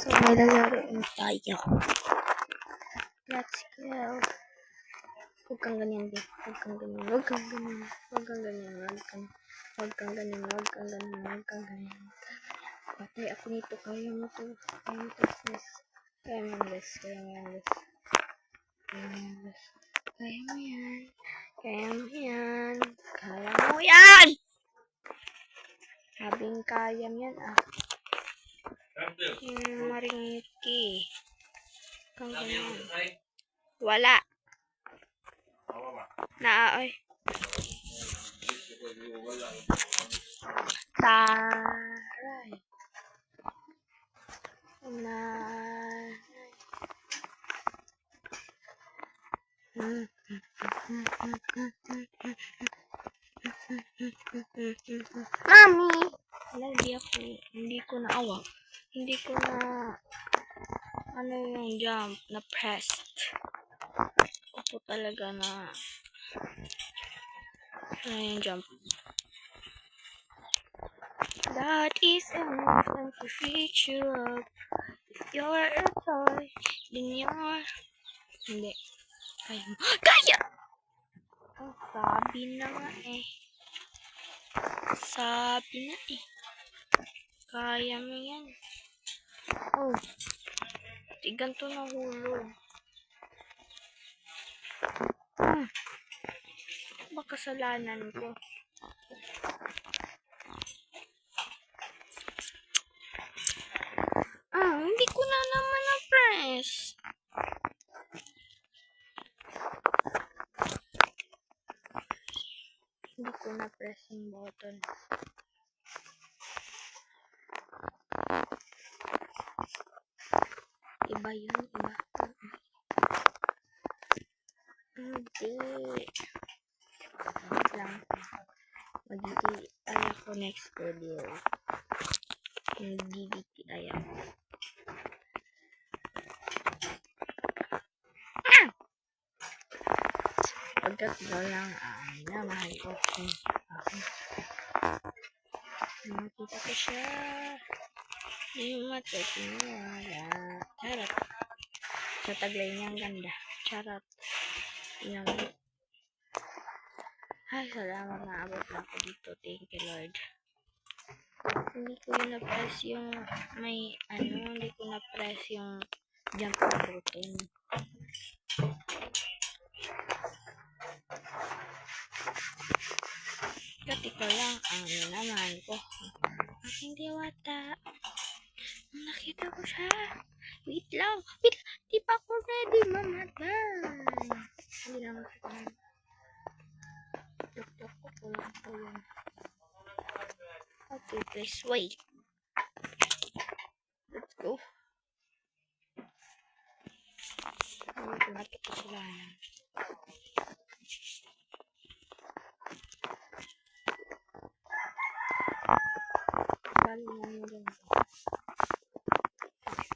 So, may lalaroin tayo. Let's go. Huwag kang ganyan, babe. Huwag kang ganyan. Huwag kang ganyan. Huwag kang ganyan. Huwag kang Huwag kang ganyan. Huwag kang ganyan. Huwag kang ganyan. Patay ako nito. Kaya mo to. Kaya mo to, sis. Kaya mo yan, sis. Kaya mo yan, sis. Kaya mo yan, sis. Kaya mo yan. Kaya mo yan. Kaya mo yan! Sabing kaya mo yan, ah. Hmm, maringki. Kang ganyan. Wala. Naaoy. Taray. Na. Mami! Wala, hindi ako, hindi ko naawa. Hindi ko na, ano yung jump, na pressed. Ako talaga na, ano yung jump. That is enough time to reach you up. If you're a toy, then you're... Hindi. Kaya mo. Kaya! Ang sabi na nga eh. Sabi na eh. Kaya mo yan. Oh. Di ganito nahulog. Hmm. Baka kasalanan ko. Ah, hindi ko na naman na-press. Hindi ko na-press yung button. Iba yun, iba. Hindi. Wait lang. Mag-DTI ako next video. Mag-DTI ako. Ah! Pagkat ko lang ang minamahal ko kung ako. Nakita ko siya. Yung matutiniwala. Charot. Sa taglay niya ang ganda. Charot. Yung ay, salamat na abot na ako dito. Thank you, Lord. Hindi ko na-press yung may ano, hindi ko na-press yung jump button. Kasi ko lang ang naman ko. Aking diwata. Nakita ko siya. Wait lang. Wait lang. Di pa ako ready mamatay. Hindi naman ko lang. Tuk-tuk ko po lang po yun. Okay, please wait. Let's go. Ano ko na ito na lang.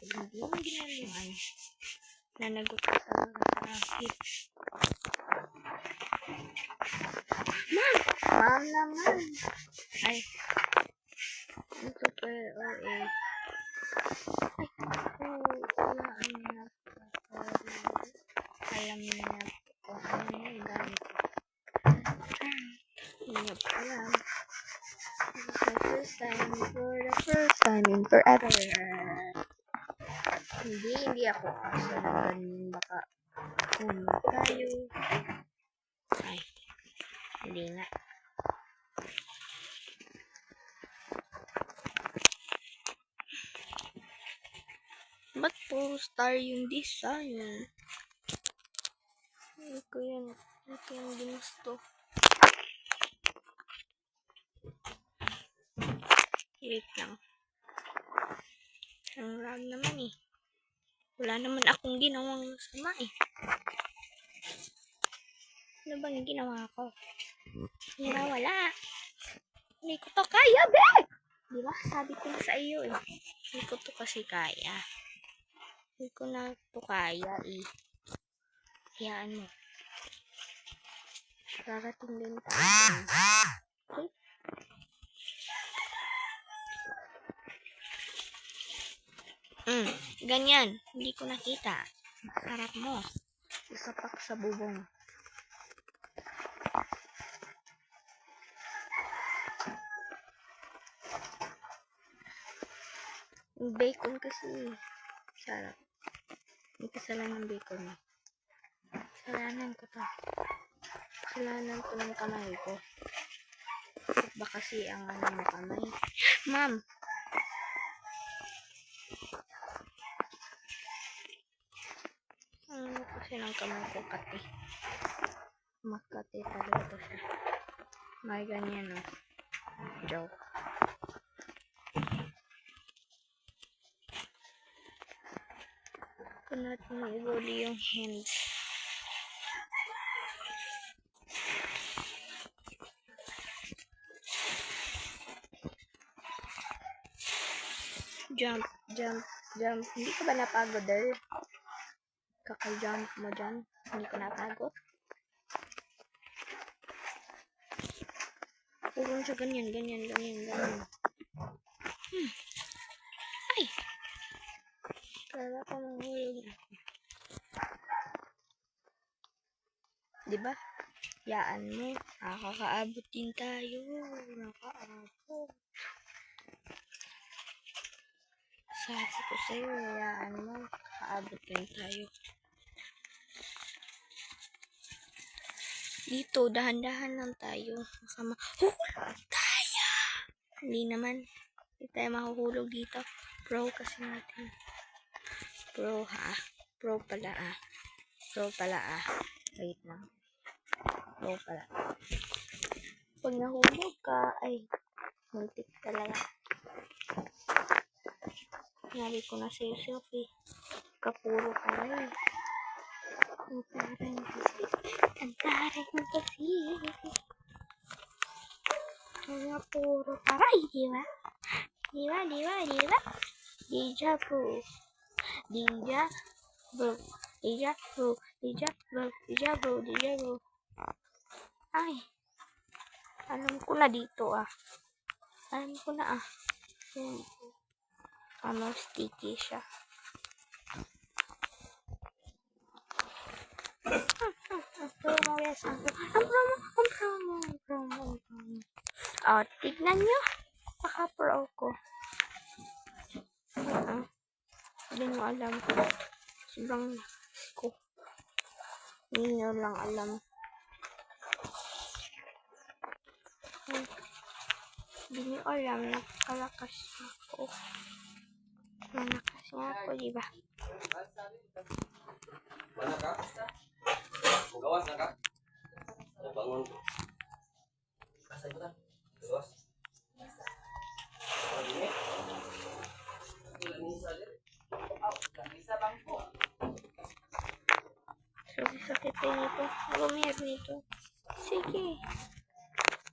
Hindi mo ginagawan. Nanagot talaga sa akin. Ma'am! Ma'am naman! Ay. Ito pa. Ay, wala po. Alam niya na kung ano yung gamit ko. Hindi niya alam. This the first time for the first time in forever. Hindi, hindi ako kasalanan. Baka kung tayo. Ay, hindi nga. Ba't puro star yung design? Hindi ko yan. Hindi ko yan ginusto. Wait lang. Ang lag naman eh. Wala naman akong ginawang masama eh. Ano bang ginawa ko? Wala, wala. Hindi ko to kaya, be! Di ba? Sabi ko sa iyo eh. Hindi ko to kasi kaya. Hindi ko na to kaya eh. Hayaan mo. Darating din tayo. Ganyan. Hindi ko nakita. Sarap mo. Isapak sa bubong. Bacon kasi. Sarap. May kasalanan ng bacon. Kasalanan ko to. Kasalanan ko ng kamay ko. Ba kasi ang ano mo kamay. Ma'am! Kasi ng kamay ko kati. Makati talaga siya. May ganyan oh. Joke. Kung natin maiguli yung hands. Jump, jump, jump. Hindi ka ba napagod, girl? Kaka-jump mo dyan. Hindi ka napagod. Purong siya ganyan, ganyan, ganyan, ganyan. Hmm. Ay! Kala ko mahulog na. Diba? Yaan mo. Nakakaabot din tayo. Nakaabot. Sabi ko sa'yo, yaan mo. Nakaabot din tayo. Dito, dahan-dahan lang tayo. Baka mahulog tayo. Hindi naman. Hindi tayo mahuhulog dito. Pro kasi natin. Pro ha. Pro pala ah. Pro pala ah. Wait lang. Pro pala. Pag nahulog ka, ay, Sinabi ko na sa'yo, Sophie. Kapuro ka rin. Ang mo kasi. Ang mo kasi. Mga puro taray, di ba? Di ba, di ba, di ba? Deja vu. Deja vu. Deja vu. Deja vu. Deja vu. Deja vu. Ay. Alam ko na dito ah. Alam ko na ah. Yung, ano, sticky siya. promo, yes, ang promo, ang promo, ang promo, ang promo, ang. Oh, tignan nyo. Naka-pro ko. Uh, hindi nyo alam. Sobrang ko. Hindi nyo lang alam. Hindi nyo alam. Nakakalakas ako. Manakas nga ako, di ba? Gawas na ka? Bangon ko. Asa mo ta? Gawas. So, sakit din ito. Lumir nito. Sige.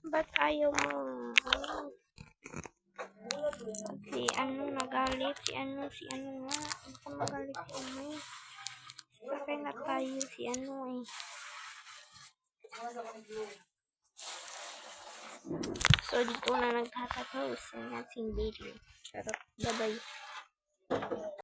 Ba't ayaw mo? Si ano nagalit? Si ano? Si ano nga? Baka magalit si ano eh. Sakay na tayo si ano eh. So, dito na nagtatapos ang ating video. Charot. Bye-bye.